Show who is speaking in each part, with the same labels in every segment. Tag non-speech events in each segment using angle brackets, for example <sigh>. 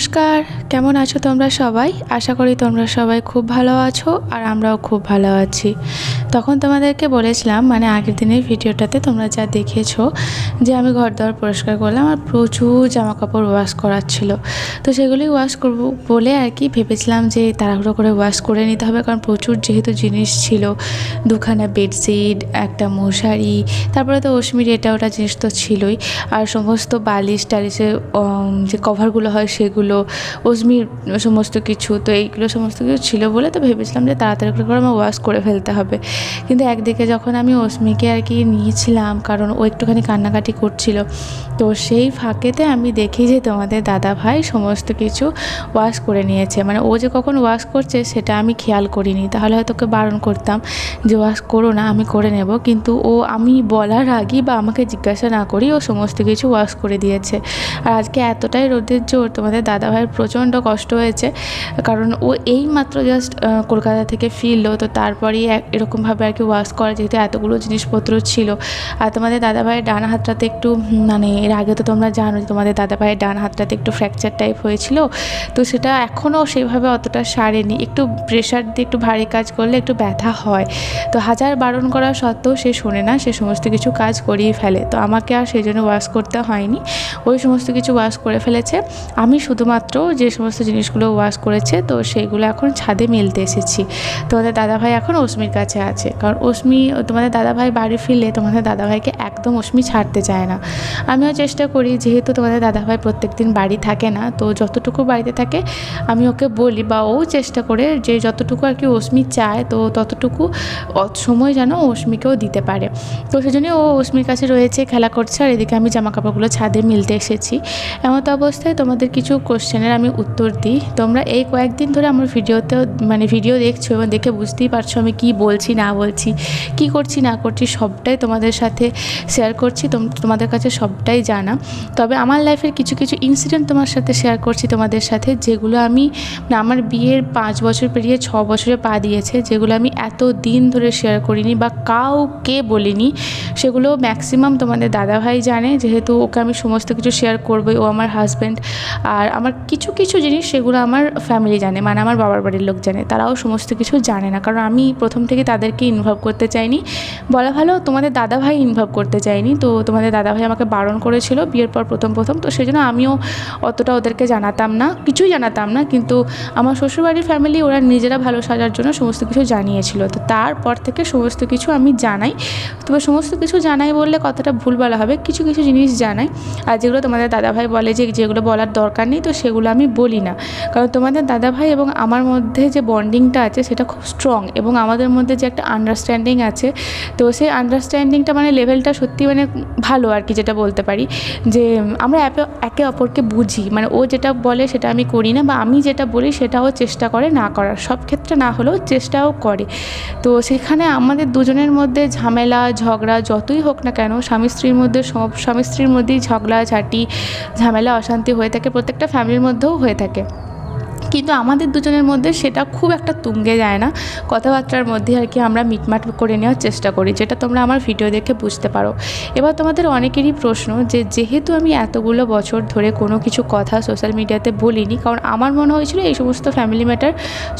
Speaker 1: নমস্কার, কেমন আছো তোমরা সবাই? আশা করি তোমরা সবাই খুব ভালো আছো আর আমরাও খুব ভালো আছি। তখন তোমাদেরকে বলেছিলাম মানে আগের দিনের ভিডিওটাতে তোমরা যা দেখেছ, যে আমি ঘর দর পরিষ্কার করলাম আর প্রচুর জামা কাপড় ওয়াশ করার ছিল। তো সেগুলি ওয়াশ করব বলে আর কি ভেবেছিলাম যে তাড়াহুড়ো করে ওয়াশ করে নিতে হবে, কারণ প্রচুর যেহেতু জিনিস ছিল, দুখানা বেডশিট, একটা মশারি, তারপরে তো অশ্মির এটা ওটা জিনিস তো ছিলই। আর সমস্ত বালিশ টালিশের যে কভারগুলো হয় সেগুলো অজমির সমস্ত কিছু, তো এইগুলো সমস্ত কিছু ছিল বলে তো ভেবেছিলাম যে তাড়াতাড়ি করে করে আমার ওয়াশ করে ফেলতে হবে। কিন্তু একদিকে যখন আমি অস্মিকে আর কি নিয়েছিলাম, কারণ ও একটুখানি কান্নাকাটি করছিল, তো সেই ফাঁকেতে আমি দেখি যে তোমাদের দাদা ভাই সমস্ত কিছু ওয়াশ করে নিয়েছে। মানে ও যে কখন ওয়াশ করছে সেটা আমি খেয়াল করিনি, তাহলে হয়তো ওকে বারণ করতাম যে ওয়াশ করো না, আমি করে নেব। কিন্তু ও, আমি বলার আগেই বা আমাকে জিজ্ঞাসা না করি ও সমস্ত কিছু ওয়াশ করে দিয়েছে। আর আজকে এতটাই রোদের জোর তোমাদের দাদা ভাইয়ের প্রচণ্ড কষ্ট হয়েছে। কারণ ও এই মাত্র জাস্ট কলকাতা থেকে ফিরলো, তো তারপরেই এরকমভাবে আর কি ওয়াশ করা, যেহেতু এতগুলো জিনিসপত্র ছিল। আর তোমাদের দাদা ভাইয়ের ডান হাতটাতে একটু মানে এর আগে তো তোমরা জানো তোমাদের দাদা ভাইয়ের ডান হাতটাতে একটু ফ্র্যাকচার টাইপ হয়েছিল, তো সেটা এখনও সেভাবে অতটা সারেনি। একটু প্রেশার দিয়ে একটু ভারী কাজ করলে একটু ব্যথা হয়। তো হাজার বারণ করা সত্ত্বেও সে শোনে না, সে সমস্ত কিছু কাজ করিয়ে ফেলে। তো আমাকে আর সেই জন্য ওয়াশ করতে হয়নি। ওই সমস্ত কিছু ওয়াশ করে ফেলেছে। আমি শুধুমাত্র যে সমস্ত জিনিসগুলো ওয়াশ করেছে, তো সেইগুলো এখন ছাদে মেলতে এসেছি। তোমাদের দাদাভাই এখন অশ্মির কাছে আছে। কারণ অশ্মি, তোমাদের দাদাভাই বাড়ি ফিরলে তোমাদের দাদাভাইকে একদম অশ্মি ছাড়তে চায় না। আমিও চেষ্টা করি, যেহেতু তোমাদের দাদাভাই প্রত্যেক দিন বাড়ি থাকে না, তো যতটুকু বাড়িতে থাকে, আমি ওকে বলি বা ও চেষ্টা করে যে যতটুকু আর কি অশ্মি চায়, তো ততটুকু সময় যেন অশ্মিকেও দিতে পারে। তো সেজন্য ও অশ্মির কাছে রয়েছে, খেলা করছে, আর এদিকে আমি জামা কাপড়গুলো ছাদে মিলতে এসেছি। এমত অবস্থায় তোমাদের কিছু কোশ্চেনের আমি উত্তর দিই। তোমরা এই কয়েকদিন ধরে আমার ভিডিওতে মানে ভিডিও দেখছ এবং দেখে বুঝতেই পারছ আমি কি বলছি, না বলছি, কি করছি, না করছি, সবটাই তোমাদের সাথে শেয়ার করছি, তোম- তোমাদের কাছে সবটাই জানা। তবে আমার লাইফের কিছু কিছু ইনসিডেন্ট তোমার সাথে শেয়ার করছি তোমাদের সাথে, যেগুলো আমি মানে আমার বিয়ের পাঁচ বছর পেরিয়ে ছ বছরে পা দিয়েছে, যেগুলো আমি এত দিন ধরে শেয়ার করিনি বা কাউকে বলিনি। সেগুলো ম্যাক্সিমাম তোমাদের দাদাভাই জানে, যেহেতু ওকে আমি সমস্ত কিছু শেয়ার করবোই, ও আমার হাজব্যান্ড আর আমার কিছু কিছু জিনিস সেগুলো আমার ফ্যামিলি জানে মানে আমার বাবার বাড়ির লোক জানে, তারাও সমস্ত কিছু জানে না। কারণ আমি প্রথম থেকে তাদেরকে ইনভলভ করতে চাইনি। বলা ভালো, তোমাদের দাদাভাই ইনভলভ করতে চাইনি তো তোমাদের দাদাভাই আমাকে বারণ করেছিল বিয়ের পর প্রথম প্রথম। তো সেই জন্য আমিও অতটা ওদেরকে জানাতাম না, কিছুই জানাতাম না। কিন্তু আমার শ্বশুরবাড়ির ফ্যামিলি ওরা নিজেরা ভালো সাজার জন্য সমস্ত কিছু জানিয়েছিল। তো তারপর থেকে সমস্ত কিছু আমি জানাই। তবে সমস্ত কিছু জানাই বললে কতটা ভুল বলা হবে, কিছু কিছু জিনিস জানাই। আর যেগুলো তোমাদের দাদাভাই বলে যে, যেগুলো বলার দরকার নেই, তো সেগুলো আমি বলি না। কারণ তোমাদের দাদাভাই এবং আমার মধ্যে যে বন্ডিংটা আছে সেটা খুব স্ট্রং এবং আমাদের মধ্যে যে একটা আন্ডারস্ট্যান্ডিং আছে, তো সেই আন্ডারস্ট্যান্ডিংটা মানে লেভেলটা সত্যি মানে ভালো আর কি যেটা বলতে পারি। যে আমরা একে- অপরকে বুঝি মানে ও যেটা বলে সেটা আমি করি না বা আমি যেটা বলি সেটাও চেষ্টা করে না করার। সব ক্ষেত্রে না হলেও চেষ্টাও করে। তো সেখানে আমাদের দুজনের মধ্যে ঝামেলা, ঝগড়া যতই হোক না কেন স্বামী স্ত্রীর মধ্যে সব স্বামী স্ত্রীর মধ্যেই ঝগড়া, ঝাঁটি, ঝামেলা, অশান্তি হয়ে থাকে প্রত্যেকটা ফ্যামিলির মধ্যেও হয়ে থাকে। কিন্তু আমাদের দুজনের মধ্যে সেটা খুব একটা তুঙ্গে যায় না। কথাবার্তার মধ্যে আর কি আমরা মিটমাট করে নেওয়ার চেষ্টা করি, যেটা তোমরা আমার ভিডিও দেখে বুঝতে পারো। এবার তোমাদের অনেকেরই প্রশ্ন যে, যেহেতু আমি এতগুলো বছর ধরে কোনো কিছু কথা সোশ্যাল মিডিয়াতে বলিনি, কারণ আমার মনে হয়েছিল এই সমস্ত ফ্যামিলি ম্যাটার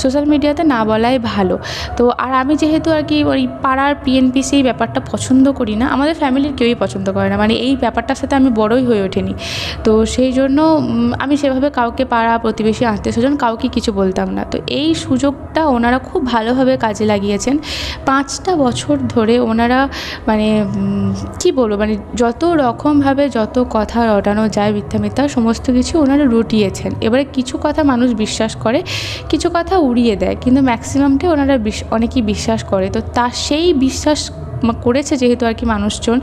Speaker 1: সোশ্যাল মিডিয়াতে না বলাই ভালো। তো আর আমি যেহেতু আর কি ওই পাড়ার পিএনপিসি এই ব্যাপারটা পছন্দ করি না, আমাদের ফ্যামিলির কেউই পছন্দ করে না। মানে এই ব্যাপারটার সাথে আমি বড়ই হয়ে ওঠেনি। তো সেই জন্য আমি সেভাবে কাউকে পাড়া, প্রতিবেশী আত্মীয় স্বজন কাউকে কিছু বলতাম না। তো এই সুযোগটা ওনারা খুব ভালোভাবে কাজে লাগিয়েছেন। পাঁচটা বছর ধরে ওনারা মানে কি বলব মানে যত রকমভাবে যত কথা রটানো যায় মিথ্যা মিথ্যা, সমস্ত কিছু ওনারা রটিয়েছেন। এবারে কিছু কথা মানুষ বিশ্বাস করে, কিছু কথা উড়িয়ে দেয়। কিন্তু ম্যাক্সিমামটাই ওনারা অনেকেই বিশ্বাস করে। তো তার সেই বিশ্বাস করেছে যেহেতু আর কি মানুষজন,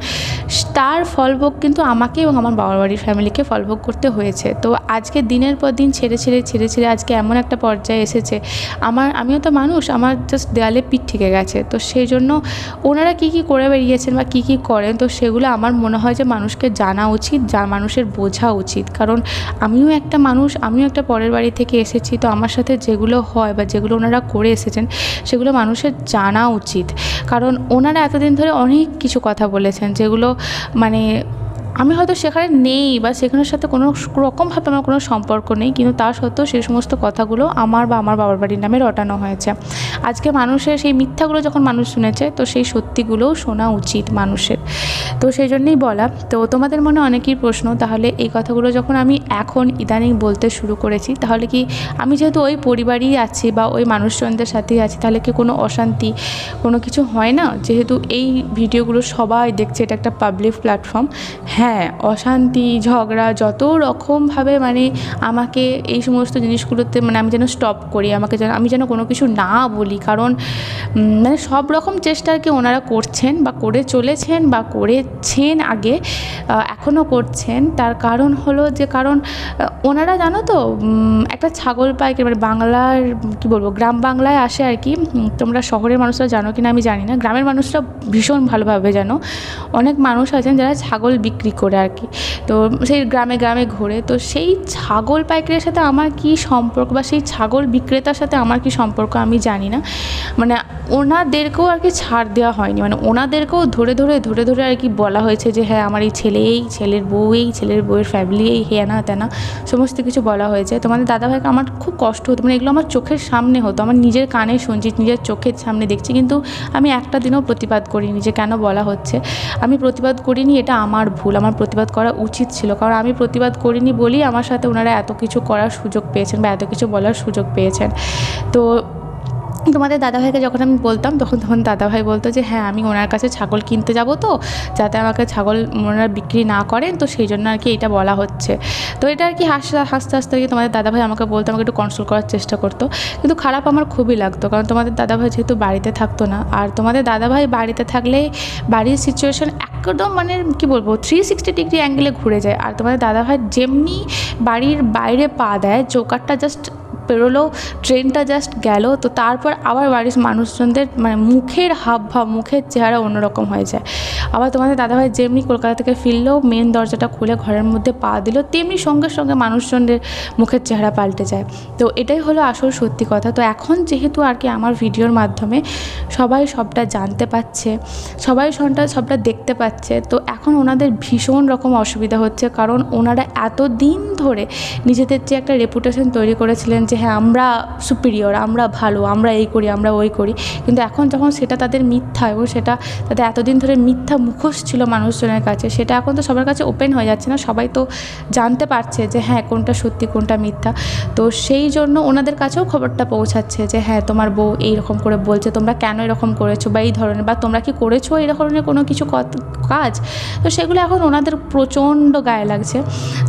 Speaker 1: তার ফলভোগ কিন্তু আমাকে এবং আমার বাবার বাড়ির ফ্যামিলিকে ফলভোগ করতে হয়েছে। তো আজকে দিনের পর দিন ছেড়ে ছেড়ে ছেড়ে ছেড়ে আজকে এমন একটা পর্যায়ে এসেছে। আমার, আমিও তো মানুষ, আমার জাস্ট দেয়ালে পিঠ থেকে গেছে। তো সেই জন্য ওনারা কী কী করে বেরিয়েছেন বা কী কী করেন, তো সেগুলো আমার মনে হয় যে মানুষকে জানা উচিত, যা মানুষের বোঝা উচিত। কারণ আমিও একটা মানুষ, আমিও একটা পরের বাড়ি থেকে এসেছি, তো আমার সাথে যেগুলো হয় বা যেগুলো ওনারা করে এসেছেন, সেগুলো মানুষের জানা উচিত। কারণ ওনারা এতদিন ধরে অনেক কিছু কথা বলেছেন যেগুলো মানে আমি হয়তো সেখানে নেই বা সেখানের সাথে কোনো রকমভাবে আমার কোনো সম্পর্ক নেই, কিন্তু তা সত্ত্বেও সেই সমস্ত কথাগুলো আমার বা আমার বাবার বাড়ির নামে রটানো হয়েছে। আজকে মানুষের সেই মিথ্যাগুলো যখন মানুষ শুনেছে, তো সেই সত্যিগুলোও শোনা উচিত মানুষের। তো সেই জন্যই বলা, তো তোমাদের মনে অনেকই প্রশ্ন, তাহলে এই কথাগুলো যখন আমি এখন ইদানিং বলতে শুরু করেছি, তাহলে কি আমি যেহেতু ওই পরিবারই আছি বা ওই মানুষজনদের সাথেই আছি, তাহলে কি কোনো অশান্তি কোনো কিছু হয় না? যেহেতু এই ভিডিওগুলো সবাই দেখছে, এটা একটা পাবলিক প্ল্যাটফর্ম হ্যাঁ অশান্তি, ঝগড়া, যত রকমভাবে মানে আমাকে এই সমস্ত জিনিসগুলোতে মানে আমি যেন স্টপ করি, আমাকে যেন, আমি যেন কোনো কিছু না বলি। কারণ মানে সব রকম চেষ্টা আর কি ওনারা করছেন বা করে চলেছেন বা করেছেন আগে এখনও করছেন। তার কারণ হলো যে, কারণ ওনারা জানো তো একটা ছাগল পাইকারি মানে বাংলার, কী বলব, গ্রাম বাংলায় আসে আর কি তোমরা শহরের মানুষরা জানো কি না আমি জানি না, গ্রামের মানুষরা ভীষণ ভালোভাবে জানো। অনেক মানুষ আছেন যারা ছাগল বিক্রি করে আর কি। তো সেই গ্রামে গ্রামে ঘোরে। তো সেই ছাগল পাইকারের সাথে আমার কি সম্পর্ক বা সেই ছাগল বিক্রেতার সাথে আমার কি সম্পর্ক আমি জানি না। মানে ওনাদেরকেও আর কি ছাড় দেওয়া হয়নি। মানে ওনাদেরকেও ধরে ধরে ধরে ধরে আর কি বলা হয়েছে যে হ্যাঁ আমার এই ছেলে এই, ছেলের বউ এই, ছেলের বউয়ের ফ্যামিলি এই, হেনা তেনা। সমস্ত কিছু বলা হয়েছে। তোমাদের দাদাভাইকে আমার খুব কষ্ট হতো। মানে এগুলো আমার চোখের সামনে হতো। আমার নিজের কানে শুনছি, নিজের চোখের সামনে দেখছি। কিন্তু আমি একটা দিনও প্রতিবাদ করিনি যে, কেন বলা হচ্ছে। আমি প্রতিবাদ করিনি, এটা আমার ভুল। আমার প্রতিবাদ করা উচিত ছিল। কারণ আমি প্রতিবাদ করিনি বলেই আমার সাথে ওনারা এত কিছু করার সুযোগ পেয়েছেন বা এত কিছু বলার সুযোগ পেয়েছেন। তো তোমাদের দাদাভাইকে যখন আমি বলতাম, তখন তখন দাদাভাই বলতো যে হ্যাঁ আমি ওনার কাছে ছাগল কিনতে যাব তো, যাতে আমাকে ছাগল ওনারা বিক্রি না করেন, তো সেই জন্য আর কি এটা বলা হচ্ছে। তো এটা আর কি হাসতে হাসতে হাসতে আর কি তোমাদের দাদাভাই আমাকে বলতো, আমাকে একটু কন্ট্রোল করার চেষ্টা করতো। কিন্তু খারাপ আমার খুবই লাগতো, কারণ তোমাদের দাদাভাই যেহেতু বাড়িতে থাকতো না, আর তোমাদের দাদাভাই বাড়িতে থাকলে বাড়ির সিচুয়েশন একদম মানে কি বলব থ্রি সিক্সটি ডিগ্রি অ্যাঙ্গেলে ঘুরে যায়। আর তোমাদের দাদাভাই যেমনি বাড়ির বাইরে পা দেয় চৌকাটটা জাস্ট পেরোলো, ট্রেনটা জাস্ট গেল, তো তারপর আবার বাড়ির মানুষজনদের মানে মুখের হাব ভাব, মুখের চেহারা অন্যরকম হয়ে যায়। আবার তোমাদের দাদাভাই যেমনি কলকাতা থেকে ফিরলো মেন দরজাটা খুলে ঘরের মধ্যে পা দিল, তেমনি সঙ্গে সঙ্গে মানুষজনদের মুখের চেহারা পাল্টে যায়। তো এটাই হলো আসল সত্যি কথা। তো এখন যেহেতু আর কি আমার ভিডিওর মাধ্যমে সবাই সবটা জানতে পাচ্ছে সবাই সবটা সবটা দেখতে পাচ্ছে, তো এখন ওনাদের ভীষণ রকম অসুবিধা হচ্ছে। কারণ ওনারা এত দিন ধরে নিজেদের যে একটা রেপুটেশন তৈরি করেছিলেন যে হ্যাঁ আমরা সুপিরিয়র আমরা ভালো, আমরা এই করি, আমরা ওই করি। কিন্তু এখন যখন সেটা তাদের মিথ্যা এবং সেটা তাদের এতদিন ধরে মিথ্যা মুখোশ ছিল মানুষজনের কাছে, সেটা এখন তো সবার কাছে ওপেন হয়ে যাচ্ছে না। সবাই তো জানতে পারছে যে হ্যাঁ কোনটা সত্যি, কোনটা মিথ্যা। তো সেই জন্য ওনাদের কাছেও খবরটা পৌঁছাচ্ছে যে হ্যাঁ তোমার বউ এইরকম করে বলছে, তোমরা কেন এরকম করেছ বা এই ধরনের বা তোমরা কি করেছ এই ধরনের কোনো কিছু কাজ? তো সেগুলো এখন ওনাদের প্রচণ্ড গায়ে লাগছে।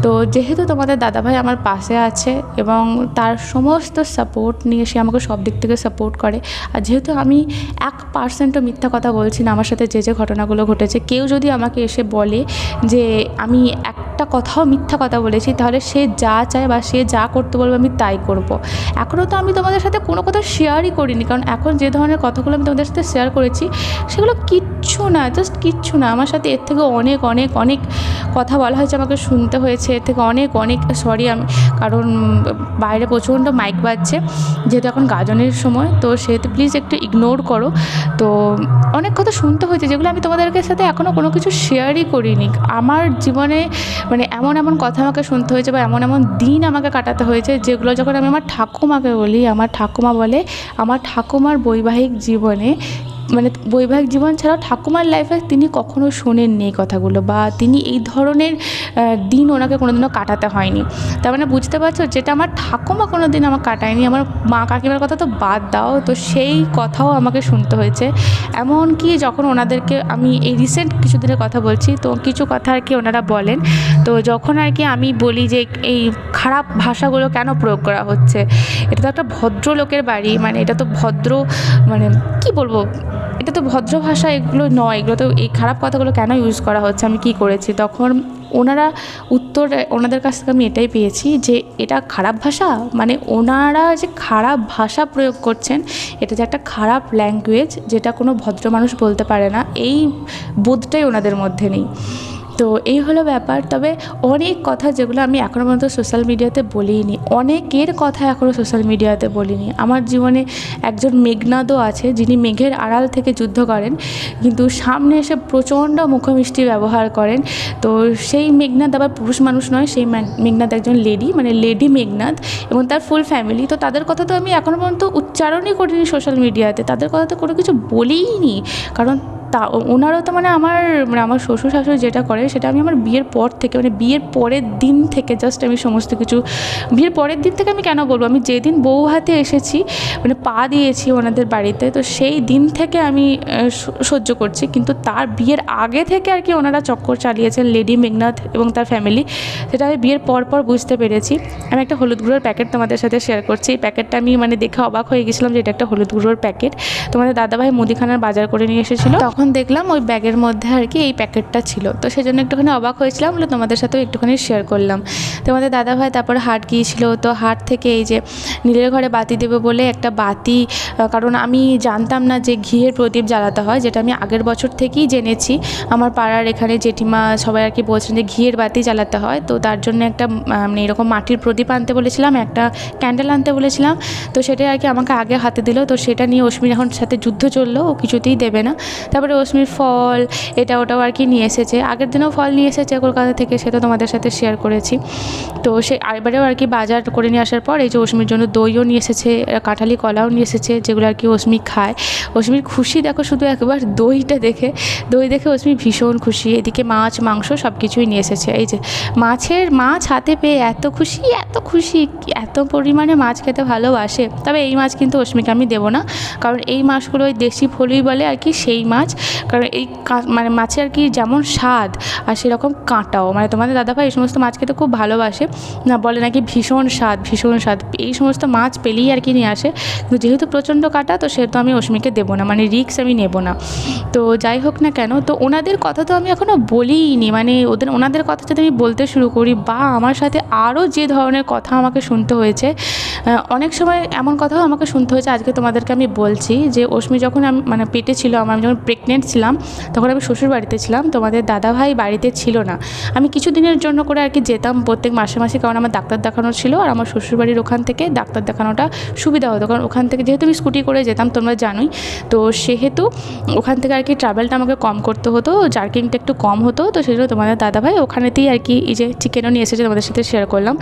Speaker 1: তো যেহেতু তোমাদের দাদাভাই আমার পাশে আছে এবং তার সমস্ত সাপোর্ট নিয়ে সে আমাকে সব দিক থেকে সাপোর্ট করে। আর যেহেতু আমি এক পার্সেন্টও মিথ্যা কথা বলছি না, আমার সাথে যে যে ঘটনাগুলো ঘটেছে, কেউ যদি আমাকে এসে বলে যে, আমি একটা কথাও মিথ্যা কথা বলেছি, তাহলে সে যা চায় বা সে যা করতে বলবে আমি তাই করব। এখনও তো আমি তোমাদের সাথে কোনো কথা শেয়ারই করিনি, কারণ এখন যে ধরনের কথাগুলো আমি তোমাদের সাথে শেয়ার করেছি, সেগুলো কিচ্ছু না জাস্ট কিচ্ছু না। আমার সাথে এর থেকে অনেক অনেক অনেক কথা বলা হয়েছে, আমাকে শুনতে হয়েছে। এর থেকে অনেক অনেক সরি আমি, কারণ বাইরে প্রচণ্ড মাইক বাজছে, যেহেতু এখন গাজনের সময়, তো সেহেতু প্লিজ একটু ইগনোর করো। তো অনেক কথা শুনতে হয়েছে, যেগুলো আমি তোমাদেরকে সাথে এখনও কোনো কিছু শেয়ারই করিনি। আমার জীবনে মানে এমন এমন কথা আমাকে শুনতে হয়েছে বা এমন এমন দিন আমাকে কাটাতে হয়েছে, যেগুলো যখন আমি আমার ঠাকুমাকে বলি, আমার ঠাকুমা বলে, আমার ঠাকুমার বৈবাহিক জীবনে মানে বৈবাহিক জীবন ছাড়াও ঠাকুমার লাইফে তিনি কখনো শোনেননি এই কথাগুলো বা তিনি এই ধরনের দিন ওনাকে কোনোদিনও কাটাতে হয়নি। তার মানে বুঝতে পারছ যেটা আমার ঠাকুমা কোনো দিন আমার কাটায়নি, আমার মা কাকিমার কথা তো বাদ দাও, তো সেই কথাও আমাকে শুনতে হয়েছে। এমনকি যখন ওনাদেরকে আমি এই রিসেন্ট কিছুদিনের কথা বলছি, তো কিছু কথা আর কি ওনারা বলেন। তো যখন আর কি আমি বলি যে এই খারাপ ভাষাগুলো কেন প্রয়োগ করা হচ্ছে, এটা তো একটা ভদ্রলোকের বাড়ি মানে এটা তো ভদ্র মানে কি বলব? এটা তো ভদ্র ভাষা, এগুলো নয়। এগুলো তো এই খারাপ কথাগুলো কেন ইউজ করা হচ্ছে? আমি কি করেছি? তখন ওনারা উত্তর, ওনাদের কাছ থেকে আমি এটাই পেয়েছি যে এটা খারাপ ভাষা। মানে ওনারা যে খারাপ ভাষা প্রয়োগ করছেন, এটা যে একটা খারাপ ল্যাঙ্গুয়েজ যেটা কোনো ভদ্র মানুষ বলতে পারে না, এই বোধটাই ওনাদের মধ্যে নেই। তো এই হলো ব্যাপার। তবে অনেক কথা যেগুলো আমি এখনও পর্যন্ত সোশ্যাল মিডিয়াতে বলিনি। অনেকের কথা এখনও সোশ্যাল মিডিয়াতে বলিনি। আমার জীবনে একজন মেঘনাদও আছে যিনি মেঘের আড়াল থেকে যুদ্ধ করেন। কিন্তু সামনে এসে প্রচণ্ড মুখমিষ্টি ব্যবহার করেন। তো সেই মেঘনাদ আবার পুরুষ মানুষ নয়, সেই মেঘনাদ একজন লেডি মানে লেডি মেঘনাদ এবং তার ফুল ফ্যামিলি তো তাদের কথা তো আমি এখনও পর্যন্ত উচ্চারণই করিনি সোশ্যাল মিডিয়াতে তাদের কথা তো কোনো কিছু বলিইনি। কারণ তা ওনারও তো মানে আমার মানে আমার শ্বশুর শাশুড়ি যেটা করে সেটা আমি আমার বিয়ের পর থেকে মানে বিয়ের পরের দিন থেকে জাস্ট আমি সমস্ত কিছু, বিয়ের পরের দিন থেকে আমি কেন বলব? আমি যেদিন বউ হাতে এসেছি মানে পা দিয়েছি ওনাদের বাড়িতে, তো সেই দিন থেকে আমি সহ্য করছি। কিন্তু তার বিয়ের আগে থেকে আর কি ওনারা চক্কর চালিয়েছেন লেডি মেঘনাথ এবং তার ফ্যামিলি সেটা আমি বিয়ের পর পর বুঝতে পেরেছি। আমি একটা হলুদ গুঁড়োর প্যাকেট তোমাদের সাথে শেয়ার করছি। এই প্যাকেটটা আমি মানে দেখে অবাক হয়ে গেছিলাম যে এটা একটা হলুদ গুঁড়োর প্যাকেট তোমাদের দাদাভাই মুদিখানার বাজার করে নিয়ে এসেছিল। তখন দেখলাম ওই ব্যাগের মধ্যে আর কি এই প্যাকেটটা ছিল। তো সেই জন্য একটুখানি অবাক হয়েছিলাম, বলে তোমাদের সাথেও একটুখানি শেয়ার করলাম। তোমাদের দাদাভাই তারপর হাট গিয়েছিল, তো হাট থেকে এই যে নীলের ঘরে বাতি দেবে বলে একটা বাতি কারণ আমি জানতাম না যে ঘিয়ের প্রদীপ জ্বালাতে হয়, যেটা আমি আগের বছর থেকেই জেনেছি। আমার পাড়ার এখানে জেঠিমা সবাই আর কি বলছেন যে ঘিয়ের বাতি জ্বালাতে হয়, তো তার জন্য একটা মানে এরকম মাটির প্রদীপ আনতে বলেছিলাম, একটা ক্যান্ডেল আনতে বলেছিলাম। তো সেটাই আর কি আমাকে আগে হাতে দিল, তো সেটা নিয়ে অশ্মির এখন সাথে যুদ্ধ চলল, ও কিছুতেই দেবে না। তারপরে অশ্মির ফল, এটা ওটাও আর কি নিয়ে এসেছে। আগের দিনও ফল নিয়ে এসেছে কলকাতা থেকে, সেটা তোমাদের সাথে শেয়ার করেছি। তো সে এবারেও আর কি বাজার করে নিয়ে আসার পর, এই যে অশ্মির জন্য দইও নিয়ে এসেছে, কাঁঠালি কলাও নিয়ে এসেছে, যেগুলো আর কি অশ্মি খায়। অশ্মির খুশি দেখো শুধু একবার দইটা দেখে। দই দেখে অশ্মি ভীষণ খুশি। এদিকে মাছ, মাংস সব কিছুই নিয়ে এসেছে। এই যে মাছের মাছ হাতে পেয়ে এত খুশি এত খুশি, এত পরিমাণে মাছ খেতে ভালোবাসে। তবে এই মাছ কিন্তু অশ্মিকে আমি দেবো না। কারণ এই মাছগুলো ওই দেশি ফলুই বলে আর কি, সেই মাছ কারণ এই মানে মাছে আর কি যেমন স্বাদ আর সেরকম কাঁটাও। মানে তোমাদের দাদাভাই এই সমস্ত মাছ খেতে খুব ভালোবাসে। না, বলে নাকি ভীষণ স্বাদ ভীষণ স্বাদ। এই সমস্ত মাছ পেলেই আর কি নিয়ে আসে। কিন্তু যেহেতু প্রচণ্ড কাটা, তো সেহেতু আমি অশ্মিকে দেবো না। মানে রিক্স আমি নেব না। তো যাই হোক না কেন, তো ওনাদের কথা তো আমি এখনও বলিনি মানে ওদের, ওনাদের কথা যদি আমি বলতে শুরু করি, বা আমার সাথে আরও যে ধরনের কথা আমাকে শুনতে হয়েছে অনেক সময় এমন কথাও আমাকে শুনতে হয়েছে। আজকে তোমাদেরকে আমি বলছি যে অশ্মি যখন আমি মানে পেটে ছিল, আমার আমি যখন প্রেগনেন্ট ছিলাম, তখন আমি শ্বশুর বাড়িতে ছিলাম, তোমাদের দাদাভাই বাড়িতে ছিল না। আমি কিছু দিনের জন্য করে আর কি যেতাম প্রত্যেক মাসে মাসে, কারণ আমার ডাক্তার দেখানো ছিল আর আমার শ্বশুরবাড়ির ওখান থেকে ডাক্তার দেখানোটা সুবিধা হতো, কারণ ওখান থেকে যেহেতু আমি স্কুটি করে যেতাম, তোমরা জানোই। তো সেহেতু ওখান থেকে আর কি ট্রাভেলটা আমাকে কম করতে হতো জার্কিংটা একটু কম হতো, তো সেই জন্য তোমাদের দাদাভাই ওখানেতেই আর কি এই যে চিকেনও নিয়ে এসেছে তোমাদের সাথে শেয়ার করলাম।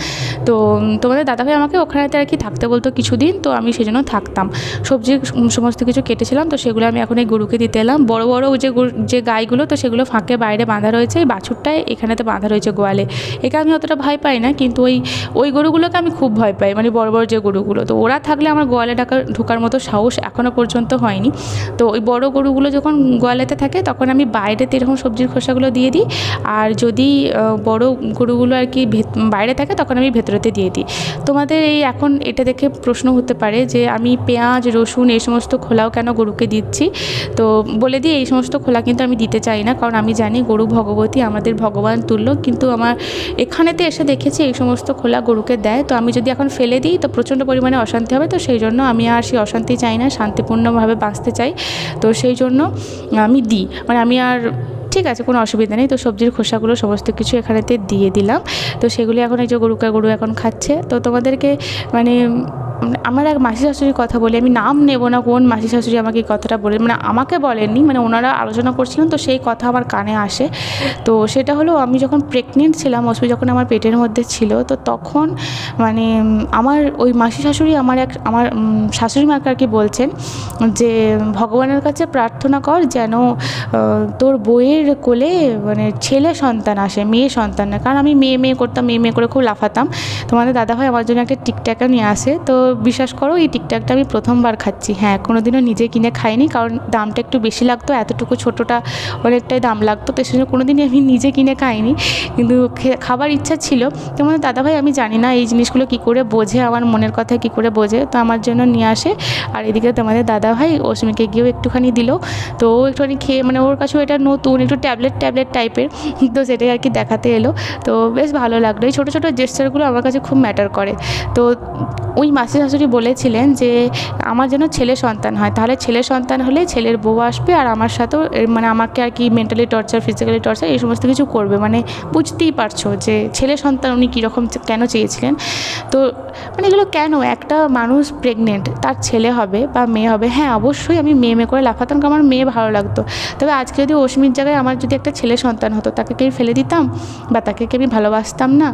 Speaker 1: তো তোমাদের দাদাভাই আমাকে ওখানেতে আর কি থাকতে বলতো কিছুদিন, তো আমি সেই জন্য থাকতাম। সবজি সমস্ত কিছু কেটেছিলাম, তো সেগুলো আমি এখন এই গরুকে দিতে এলাম বড় বড় যে যে গাইগুলো, তো সেগুলো ফাঁকে বাইরে বাঁধা রয়েছে। এই বাছুরটায় এখানেতে বাঁধা রয়েছে গোয়ালে। একে আমি অতটা ভয় পাই না, কিন্তু ওই ওই গরুগুলোকে আমি খুব ভয় পাই মানে বড় বড় যে গরুগুলো। তো ওরা থাকলে আমার গোয়ালে ঢাকার ঢোকার মতো সাহস এখনও পর্যন্ত হয়নি। তো ওই বড় গরুগুলো যখন গোয়ালেতে থাকে, তখন আমি বাইরেতে এরকম সবজির খোসাগুলো দিয়ে দিই। আর যদি বড় গরুগুলো আর কি বাইরে থাকে, তখন আমি ভেতরেতে দিয়ে দিই। তোমাদের এই এখন এটা দেখে প্রশ্ন হতে পারে যে আমি পেঁয়াজ, রসুন এই সমস্ত খোলাও কেন গরুকে দিচ্ছি? তো বলে দিই এই সমস্ত খোলা কিন্তু আমি দিতে চাই না, কারণ আমি জানি গরু ভগবতী আমাদের ভগবান তুল্য, কিন্তু আমার এখানেতে এসে দেখেছি এই সমস্ত খোলা গরুকে দেয়। তো আমি যদি এখন ফেলে দিই, তো প্রচণ্ড পরিমাণে অশান্তি হবে। তো সেই জন্য আমি আর সেই অশান্তি চাই না, শান্তিপূর্ণভাবে বাঁচতে চাই। তো সেই জন্য আমি দিই। মানে আমি আর ঠিক আছে, কোনো অসুবিধা নেই। তো সবজির খোসাগুলো সমস্ত কিছু এখানেতে দিয়ে দিলাম। তো সেগুলি এখন এই যে গরুকা গরু এখন খাচ্ছে। তো তোমাদেরকে মানে আমার এক মাসি শাশুড়ির কথা বলি, আমি নাম নেব না কোন মাসি শাশুড়ি আমাকে এই কথাটা বলে মানে আমাকে বলেননি মানে ওনারা আলোচনা করছিলেন, তো সেই কথা আমার কানে আসে। তো সেটা হলো আমি যখন প্রেগনেন্ট ছিলাম অসুবি যখন আমার পেটের মধ্যে ছিল, তো তখন মানে আমার ওই মাসি শাশুড়ি আমার এক, আমার শাশুড়ি মাকে আর কি বলছেন যে, ভগবানের কাছে প্রার্থনা কর যেন তোর বইয়ের কোলে মানে ছেলে সন্তান আসে, মেয়ে সন্তান না। কারণ আমি মেয়ে মেয়ে করতাম, মেয়ে মেয়ে করে খুব লাফাতাম। তোমাদের দাদাভাই আমার জন্য একটা টিকটাকা নিয়ে আসে। তো বিশ্বাস করো, এই টিকটাকটা আমি প্রথমবার খাচ্ছি। হ্যাঁ কোনোদিনও নিজে কিনে খাইনি, কারণ দামটা একটু বেশি লাগতো, এতটুকু ছোটোটা অনেকটাই দাম লাগতো, তো সেজন্য কোনো দিনই আমি নিজে কিনে খাইনি। কিন্তু খাবার ইচ্ছা ছিল, তো মানে দাদাভাই, আমি জানি না এই জিনিসগুলো কী করে বোঝে, আমার মনের কথা কী করে বোঝে। তো আমার জন্য নিয়ে আসে, আর এদিকে তোমাদের দাদাভাই অশ্মিকে গিয়েও একটুখানি দিল। তো ও একটুখানি খেয়ে মানে ওর কাছেও এটা নতুন, একটু ট্যাবলেট ট্যাবলেট টাইপের, <laughs> তো সেটাই আর কি দেখাতে এলো। তো বেশ ভালো লাগল। এই ছোটো ছোটো জেস্টারগুলো আমার কাছে খুব ম্যাটার করে। তো ওই মাসি মাসি শাশুড়ি বলেছিলেন যে, আমার যেন ছেলে সন্তান হয়। তাহলে ছেলে সন্তান হলে ছেলের বউ আসবে আর আমার সাথেও মানে আমাকে আর কি মেন্টালি টর্চার ফিজিক্যালি টর্চার এই সমস্ত কিছু করবে। মানে বুঝতেই পারছ যে, ছেলে সন্তান উনি কীরকম কেন চেয়েছিলেন? তো মানে এগুলো কেন? একটা মানুষ প্রেগনেন্ট তার ছেলে হবে বা মেয়ে হবে হ্যাঁ অবশ্যই আমি মেয়ে মেয়ে করে লাফাতাম আমার মেয়ে ভালো লাগতো। তবে আজকে যদি অশ্মির জায়গায় আমার যদি একটা ছেলে সন্তান হতো, তাকে কি ফেলে দিতাম? বা তাকে কি আমি ভালোবাসতাম না?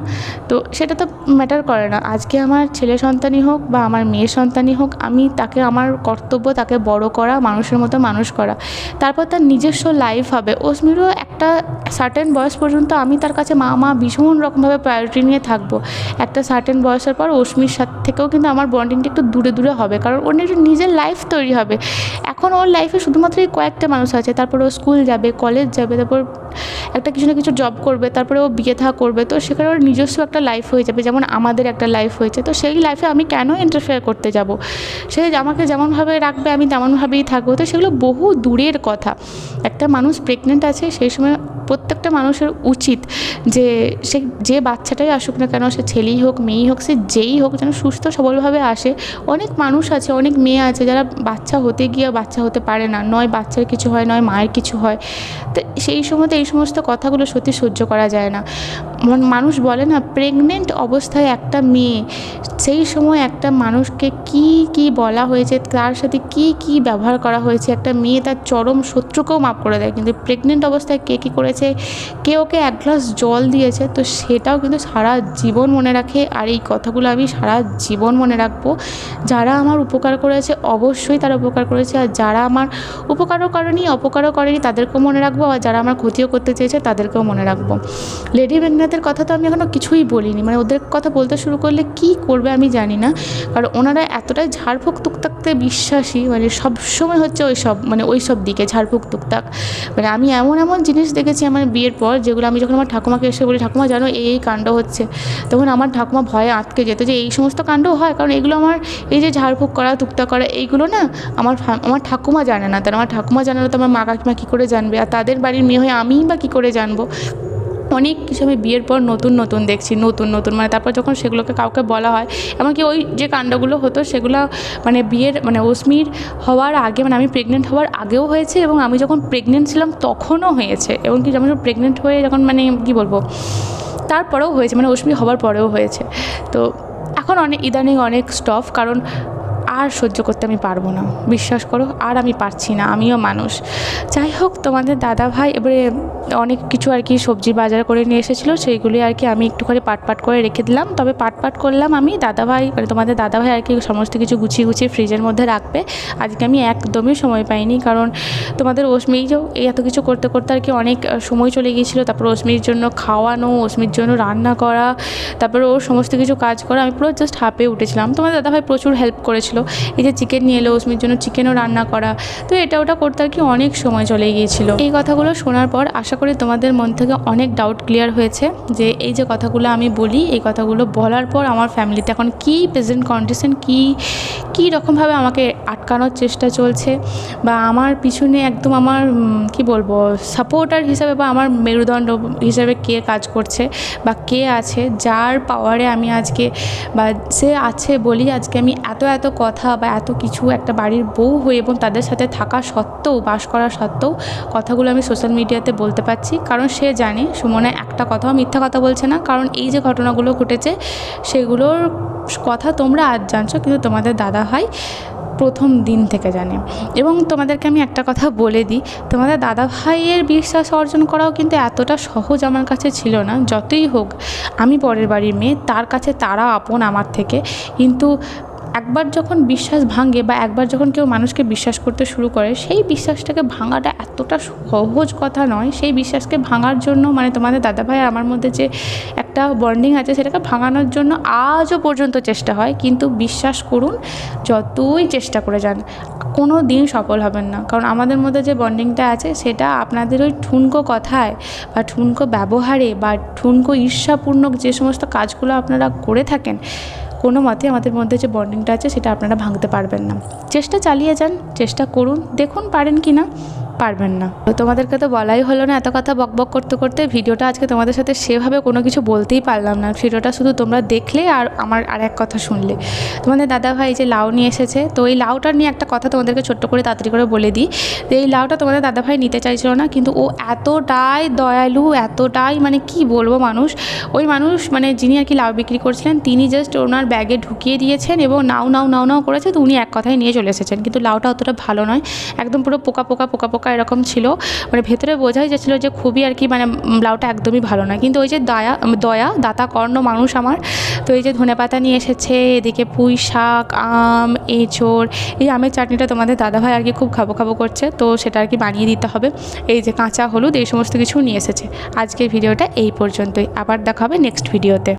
Speaker 1: তো সেটা তো ম্যাটার করে না। আজকে আমার ছেলে সন্তানই হোক বা আমার মেয়ে সন্তানই হোক, আমি তাকে আমার কর্তব্য তাকে বড় করা, মানুষের মতো মানুষ করা। তারপর তার নিজস্ব লাইফ হবে। অশ্মিরও একটা সার্টেন বয়স পর্যন্ত আমি তার কাছে মা মা ভীষণ রকমভাবে প্রায়োরিটি নিয়ে থাকব। একটা সার্টেন বয়সের পর অশ্মির সাথে থেকেও কিন্তু আমার বন্ডিংটা একটু দূরে দূরে হবে। কারণ ওর একটু নিজের লাইফ তৈরি হবে। এখন ওর লাইফে শুধুমাত্র এই কয়েকটা মানুষ আছে। তারপর ও স্কুল যাবে কলেজ যাবে, তারপর একটা কিছু না কিছু জব করবে, তারপরে ও বিয়ে থা করবে। তো সেখানে ওর নিজস্ব একটা লাইফ হয়ে যাবে। যেমন আমাদের একটা লাইফ হয়েছে। তো সেই লাইফে আমি কেন ইন্টারফেয়ার করতে যাব। সে আমাকে যেমনভাবে রাখবে, আমি তেমনভাবেই থাকব। তো সেগুলো বহু দূরের কথা। একটা মানুষ প্রেগনেন্ট আছে, সেই সময় প্রত্যেকটা মানুষের উচিত যে সে যে বাচ্চাটাই আসুক না কেন, সে ছেলেই হোক, মেয়েই হোক, সে যেই হোক, যেন সুস্থ সবলভাবে আসে। অনেক মানুষ আছে, অনেক মেয়ে আছে, যারা বাচ্চা হতে গিয়ে বাচ্চা হতে পারে না। নয় বাচ্চার কিছু হয়, নয় মায়ের কিছু হয়। তো সেই সময়তে এই সমস্ত কথাগুলো সত্যি সহ্য করা যায় না। মানুষ বলে না প্রেগনেন্ট অবস্থায় একটা মেয়ে, সেই সময় একটা মানুষকে কি কি বলা হয়েছে, তার সাথে কি কি ব্যবহার করা হয়েছে, একটা মেয়ে তার চরম শত্রুকেও মাফ করে দেয়, কিন্তু প্রেগনেন্ট অবস্থায় কে কী করেছে, কে ওকে এক গ্লাস জল দিয়েছে, তো সেটাও কিন্তু সারা জীবন মনে রাখে, আর এই কথাগুলো আমি সারা জীবন মনে রাখব। যারা আমার উপকার করেছে, অবশ্যই তারা উপকার করেছে, আর যারা আমার উপকারও করেনি, অপকারও করেনি, তাদেরকেও মনে রাখব আর যারা আমার ক্ষতিও করতে চেয়েছে, তাদেরকেও মনে রাখব। লেডি মেঘনাথের কথা তো আমি এখনও কিছুই বলিনি। মানে ওদের কথা বলতে শুরু করলে কি করবে আমি জানি না। কারণ ওনারা এতটাই ঝাড়ফুঁক তুকতাকতে বিশ্বাসী মানে সবসময় হচ্ছে ওই সব মানে ওই সব দিকে ঝাড়ফুঁক তুকতাক মানে আমি এমন এমন জিনিস দেখেছি আমার বিয়ের পর, যেগুলো আমি যখন আমার ঠাকুমাকে এসে বলি, ঠাকুমা, জানো, এই এই কাণ্ড হচ্ছে। তখন আমার ঠাকুমা ভয়ে আটকে যেত যে, এই সমস্ত কাণ্ড হয়? কারণ এগুলো আমার, এই যে ঝাড়ফুঁক করা তুকতাক করা, এইগুলো না আমার আমার ঠাকুমা জানে না। তার আমার ঠাকুমা জানে না তো আমার মা কাকিমা কী করে জানবে? আর তাদের বাড়ির মেয়ে হয়ে আমিই বা কী করে জানব? অনেক কিছু আমি বিয়ের পর নতুন নতুন দেখছি, নতুন নতুন মানে তারপর যখন সেগুলোকে কাউকে বলা হয়, এমনকি ওই যে কাণ্ডগুলো হতো সেগুলো মানে বিয়ের মানে অস্মির হওয়ার আগে মানে আমি প্রেগনেন্ট হওয়ার আগেও হয়েছে এবং আমি যখন প্রেগনেন্ট ছিলাম তখনও হয়েছে এবং কি যেমন প্রেগনেন্ট হয়ে যখন মানে কী বলব, তারপরেও হয়েছে মানে অস্মি হওয়ার পরেও হয়েছে। তো এখন অনেক ইদানিং অনেক স্টফ কারণ আর সহ্য করতে আমি পারব না। বিশ্বাস করো, আর আমি পারছি না, আমিও মানুষ। যাই হোক, তোমাদের দাদা ভাই এবারে অনেক কিছু আর কি সবজি বাজার করে নিয়ে এসেছিল, সেইগুলি আর কি আমি একটুখানি পাট পাট করে রেখে দিলাম। তবে পাট পাট করলাম আমি, দাদা ভাই মানে তোমাদের দাদা ভাই আর কি সমস্ত কিছু গুছিয়ে গুছিয়ে ফ্রিজের মধ্যে রাখবে। আজকে আমি একদমই সময় পাইনি, কারণ তোমাদের যে, এই এত কিছু করতে করতে আর কি অনেক সময় চলে গিয়েছিল। তারপর অশ্মির জন্য খাওয়ানো অশ্মির জন্য রান্না করা, তারপর ওর সমস্ত কিছু কাজ করা, আমি পুরো জাস্ট হাঁপে উঠেছিলাম। তোমাদের দাদাভাই প্রচুর হেল্প করেছিল। এই যে চিকেন নিয়ে এলো অশ্মির জন্য চিকেনও রান্না করা। তো এটা ওটা করতে আর কি অনেক সময় চলে গিয়েছিল। এই কথাগুলো শোনার পর আশা করি তোমাদের মন থেকে অনেক ডাউট ক্লিয়ার হয়েছে যে এই যে কথাগুলো আমি বলি, এই কথাগুলো বলার পর আমার ফ্যামিলিতে এখন কী প্রেজেন্ট কন্ডিশন কী কী রকমভাবে আমাকে আটকানোর চেষ্টা চলছে বা আমার পিছনে একদম আমার কি বলব সাপোর্টার হিসাবে বা আমার মেরুদণ্ড হিসাবে কে কাজ করছে বা কে আছে, যার পাওয়ারে আমি আজকে বা সে আছে বলি আজকে আমি এত এত কথা বা এত কিছু একটা বাড়ির বউ হয়ে এবং তাদের সাথে থাকা সত্ত্বেও, বাস করা সত্ত্বেও কথাগুলো আমি সোশ্যাল মিডিয়াতে বলতে পারছি। কারণ সে জানে, সুমনা একটা কথাও মিথ্যা কথা বলছে না। কারণ এই যে ঘটনাগুলো ঘটেছে, সেগুলোর কথা তোমরা আজ জানছো, কিন্তু তোমাদের দাদা ভাই প্রথম দিন থেকে জানে। এবং তোমাদেরকে আমি একটা কথা বলে দিই, তোমাদের দাদা ভাইয়ের বিশ্বাস অর্জন করাও কিন্তু এতটা সহজ আমার কাছে ছিল না। যতই হোক, আমি পরের বাড়ির মেয়ে, তার কাছে তারা আপন আমার থেকে। কিন্তু একবার যখন বিশ্বাস ভাঙে বা একবার যখন কেউ মানুষকে বিশ্বাস করতে শুরু করে, সেই বিশ্বাসটাকে ভাঙাটা এতটা সহজ কথা নয়। সেই বিশ্বাসকে ভাঙার জন্য মানে তোমাদের দাদাভাই আর আমার মধ্যে যে একটা বন্ডিং আছে, সেটাকে ভাঙানোর জন্য আজও পর্যন্ত চেষ্টা হয়। কিন্তু বিশ্বাস করুন, যতই চেষ্টা করে যান, কোনো দিন সফল হবেন না। কারণ আমাদের মধ্যে যে বন্ডিংটা আছে, সেটা আপনাদের ওই ঠুনকো কথায় বা ঠুনকো ব্যবহারে বা ঠুনকো ঈর্ষাপূর্ণ যে সমস্ত কাজগুলো আপনারা করে থাকেন কোনো মতে আমাদের মধ্যে যে বন্ডিংটা আছে, সেটা আপনারা ভাঙতে পারবেন না। চেষ্টা চালিয়ে যান, চেষ্টা করুন, দেখুন পারেন কি না পারবেন না। তো তোমাদেরকে তো বলাই হলো না এত কথা বক বক করতে করতে। ভিডিওটা আজকে তোমাদের সাথে সেভাবে কোনো কিছু বলতেই পারলাম না। ভিডিওটা শুধু তোমরা দেখলে আর আমার আর এক কথা শুনলে। তোমাদের দাদা ভাই যে লাউ নিয়ে এসেছে, তো এই লাউটা নিয়ে একটা কথা তোমাদেরকে ছোট্ট করে তাড়াতাড়ি করে বলে দিই। এই লাউটা তোমাদের দাদা ভাই নিতে চাইছিল না, কিন্তু ও এতটাই দয়ালু, এতটাই মানে কি বলব মানুষ? ওই মানুষ মানে যিনি আর কি লাউ বিক্রি করছিলেন, তিনি জাস্ট ওনার ব্যাগে ঢুকিয়ে দিয়েছেন এবং নাও নাও নাও নাও করেছে, তো উনি এক কথায় নিয়ে চলে এসেছেন। কিন্তু লাউটা অতটা ভালো নয়। একদম পুরো পোকা পোকা পোকা পোকা এরকম ছিল। মানে ভেতরে বোঝাই যাচ্ছিল যে খুবই আর কি মানে উম, লাউটা একদমই ভালো নয়। কিন্তু ওই যে দয়া দয়া দাতা কর্ণ মানুষ আমার তো এই যে ধনেপাতা নিয়ে এসেছে এদিকে পুঁই শাক আম এঁচড় এই আমের চাটনিটা তোমাদের দাদাভাই আর কি খুব খাব খাব করছে তো সেটা আর কি বানিয়ে দিতে হবে। এই যে কাঁচা হলুদ এই সমস্ত কিছু নিয়ে এসেছে। আজকের ভিডিওটা এই পর্যন্তই। আবার দেখা হবে নেক্সট ভিডিওতে